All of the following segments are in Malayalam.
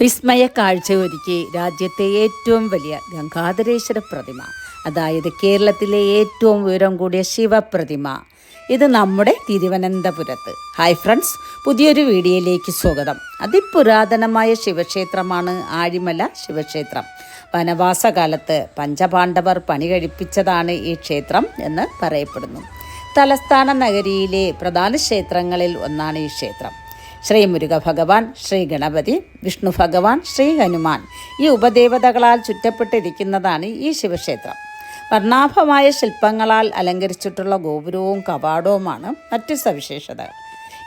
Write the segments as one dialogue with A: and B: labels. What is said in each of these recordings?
A: വിസ്മയ കാഴ്ചയൊരുക്കി രാജ്യത്തെ ഏറ്റവും വലിയ ഗംഗാധരേശ്വര പ്രതിമ. അതായത് കേരളത്തിലെ ഏറ്റവും ഉയരം കൂടിയ ശിവപ്രതിമ. ഇത് നമ്മുടെ തിരുവനന്തപുരത്ത്. ഹായ് ഫ്രണ്ട്സ് പുതിയൊരു വീഡിയോയിലേക്ക് സ്വാഗതം. അതിപുരാതനമായ ശിവക്ഷേത്രമാണ് ആഴിമല ശിവക്ഷേത്രം. വനവാസകാലത്ത് പഞ്ചപാണ്ഡവർ പണി കഴിപ്പിച്ചതാണ് ഈ ക്ഷേത്രം എന്ന് പറയപ്പെടുന്നു. തലസ്ഥാന നഗരിയിലെ പ്രധാന ക്ഷേത്രങ്ങളിൽ ഒന്നാണ് ഈ ക്ഷേത്രം. ശ്രീ മുരുക ഭഗവാൻ ശ്രീ ഗണപതി വിഷ്ണു ഭഗവാൻ ശ്രീ ഹനുമാൻ. ഈ ഉപദേവതകളാൽ ചുറ്റപ്പെട്ടിരിക്കുന്നതാണ് ഈ ശിവക്ഷേത്രം. വർണാഭമായ ശില്പങ്ങളാൽ അലങ്കരിച്ചിട്ടുള്ള ഗോപുരവും കവാടവുമാണ് മറ്റു സവിശേഷതകൾ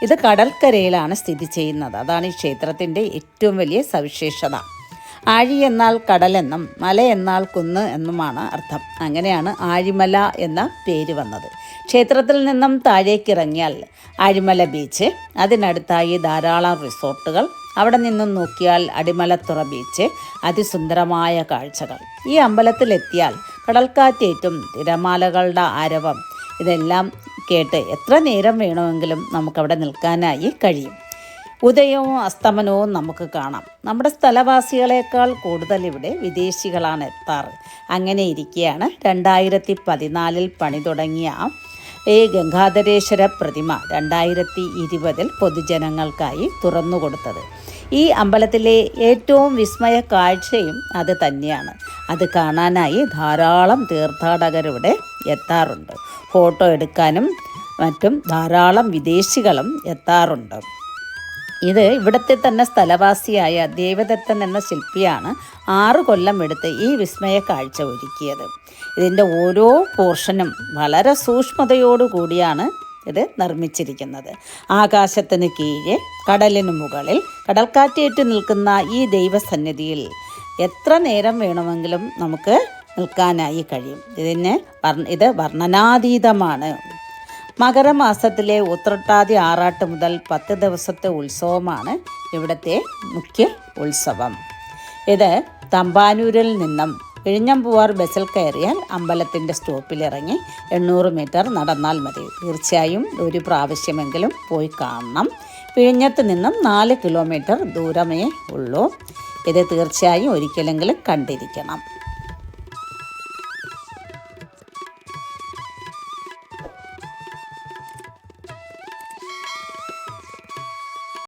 A: ഇത് കടൽക്കരയിലാണ് സ്ഥിതി ചെയ്യുന്നത്. അതാണ് ഈ ക്ഷേത്രത്തിന്റെ ഏറ്റവും വലിയ സവിശേഷത. ആഴി എന്നാൽ കടലെന്നും മല എന്നാൽ കുന്ന് എന്നുമാണ് അർത്ഥം. അങ്ങനെയാണ് ആഴിമല എന്ന പേര് വന്നത്. ക്ഷേത്രത്തിൽ നിന്നും താഴേക്കിറങ്ങിയാൽ ആഴിമല ബീച്ച് അതിനടുത്തായി ധാരാളം റിസോർട്ടുകൾ. അവിടെ നിന്നും നോക്കിയാൽ അടിമലത്തുറ ബീച്ച് അതിസുന്ദരമായ കാഴ്ചകൾ. ഈ അമ്പലത്തിലെത്തിയാൽ കടൽക്കാറ്റേറ്റും തിരമാലകളുടെ ആരവം. ഇതെല്ലാം കേട്ട് എത്ര നേരം വേണമെങ്കിലും നമുക്കവിടെ നിൽക്കാനായി കഴിയും. ഉദയവും അസ്തമനവും നമുക്ക് കാണാം. നമ്മുടെ സ്ഥലവാസികളെക്കാൾ കൂടുതൽ ഇവിടെ വിദേശികളാണ് എത്താറ്. അങ്ങനെ ഇരിക്കെയാണ് രണ്ടായിരത്തി പതിനാലിൽ പണി തുടങ്ങിയ ഈ ഗംഗാധരേശ്വര പ്രതിമ രണ്ടായിരത്തി ഇരുപതിൽ പൊതുജനങ്ങൾക്കായി തുറന്നുകൊടുത്തത്. ഈ അമ്പലത്തിലെ ഏറ്റവും വിസ്മയ കാഴ്ചയും അത് തന്നെയാണ്. അത് കാണാനായി ധാരാളം തീർത്ഥാടകരിവിടെ എത്താറുണ്ട്. ഫോട്ടോ എടുക്കാനും മറ്റും ധാരാളം വിദേശികളും എത്താറുണ്ട്. ഇത് ഇവിടത്തെ തന്നെ സ്ഥലവാസിയായ ദേവദത്തൻ എന്ന ശില്പിയാണ് ആറ് കൊല്ലം എടുത്ത് ഈ വിസ്മയ കാഴ്ച ഒരുക്കിയത്. ഇതിന്റെ ഓരോ പോർഷനും വളരെ സൂക്ഷ്മതയോടുകൂടിയാണ് ഇത് നിർമ്മിച്ചിരിക്കുന്നത്. ആകാശത്തിന് കീഴെ കടലിന് മുകളിൽ കടൽക്കാറ്റേറ്റ് നിൽക്കുന്ന ഈ ദൈവസന്നിധിയിൽ എത്ര നേരം വേണമെങ്കിലും നമുക്ക് നിൽക്കാനായി കഴിയും. ഇതിന് ഇത് വർണനാതീതമാണ്. മകരമാസത്തിലെ ഉത്രട്ടാതി ആറാട്ട് മുതൽ പത്ത് ദിവസത്തെ ഉത്സവമാണ് ഇവിടുത്തെ മുഖ്യ ഉത്സവം. ഇത് തമ്പാനൂരിൽ നിന്നും വിഴിഞ്ഞമ്പുവാർ ബസ്സിൽ കയറിയാൽ അമ്പലത്തിന്റെ സ്റ്റോപ്പിലിറങ്ങി എണ്ണൂറ് മീറ്റർ നടന്നാൽ മതി. തീർച്ചയായും ഒരു പ്രാവശ്യമെങ്കിലും പോയി കാണണം. പിഴിഞ്ഞത്ത് നിന്നും നാല് കിലോമീറ്റർ ദൂരമേ ഉള്ളൂ. ഇത് തീർച്ചയായും ഒരിക്കലെങ്കിലും കണ്ടിരിക്കണം.